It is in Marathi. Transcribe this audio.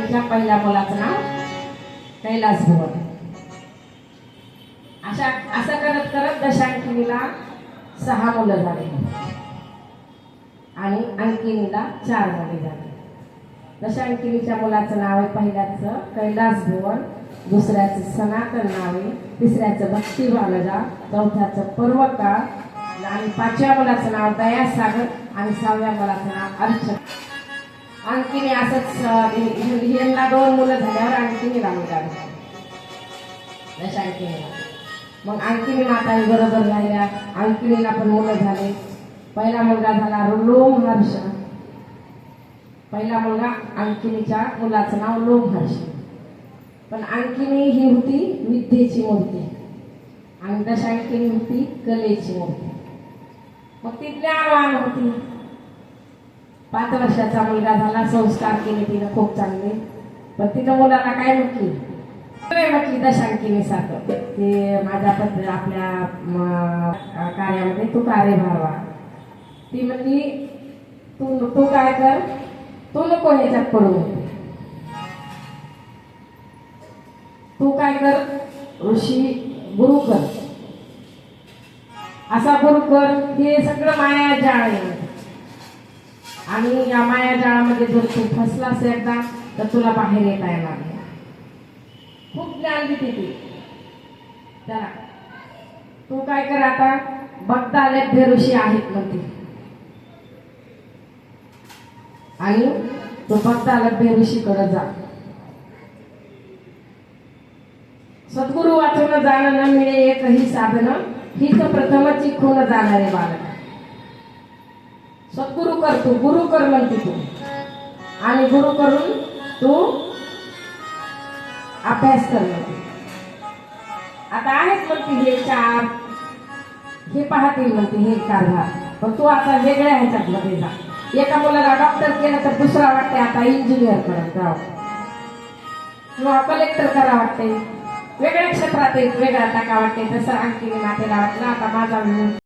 दशांकीच्या पहिल्या मुलाचं नाव कैलास भुवन. अशा असं करत करत दशांकिनीला सहा मुलं झाली. आणि अंकिनीला चार मुले झाले. दशांकिनीच्या मुलाचं नाव आहे पहिल्याचं कैलास भुवन दुसऱ्याचं सनातन नावे तिसऱ्याचं भक्ती बालजा चौथ्याचं पर्वकाळ आणि पाचव्या मुलाचं नाव दयासागर आणि सहाव्या मुलाचं नाव अर्चना. अंकिनी असंच यांना दोन मुलं झाल्यावर मुलगा झाला दशांकिनीला मग अंकिनी माता बरोबर राहिल्या. अंकिनीला पण मुलं झाले. पहिला मुलगा झाला लोम हर्ष. पहिला मुलगा अंकिनीच्या मुलाचं नाव लोम हर्ष. पण अंकिनी ही होती विद्येची मूर्ती. आणि दशांकिनी होती कलेची मूर्ती. मग ती ज्ञानवान होती. पाच वर्षाचा मुलगा झाला संस्कार केले तिनं खूप चांगले. पण तिथं मुलाला काय म्हटली? म्हटली दशांकीने सारखं? ते माझ्या पत्र आपल्या कार्यामध्ये तू कार्य भरवा ती म्हटली तू तू काय कर? तू नको ह्याच्यात पडू तू काय कर? ऋषी गुरु कर. असा गुरु कर हे सगळं माया जाळ आणि या माया जाळामध्ये जर तू फसलास एकदा तर तुला बाहेर येता येणार नाही. खूप ज्ञान देते ती. त्याला तू काय कर आता? बघता लभ्य ऋषी आहेत म्हणते. आणि तो बघता लभ्य ऋषीकडे जा. सद्गुरु वाचून जाणं न मिळे एकही साधन हीच प्रथमची खून जाणारे बालक सद्गुरु कर तू गुरु कर म्हणते तू. आणि गुरु करून तू अभ्यास कर म्हणते आता आहेत म्हणते हे चार हे पाहतील म्हणते हे कारभार पण तू आता वेगळ्या ह्याच्यात मध्ये जा. एका मुलाला डॉक्टर केलं तर दुसरा वाटते आता इंजिनियर करत जाव. किंवा कलेक्टर करा वाटते वेगळ्या क्षेत्रात एक वेगळा टाका वाटते तसं आणखी मातेला वाटलं आता माझा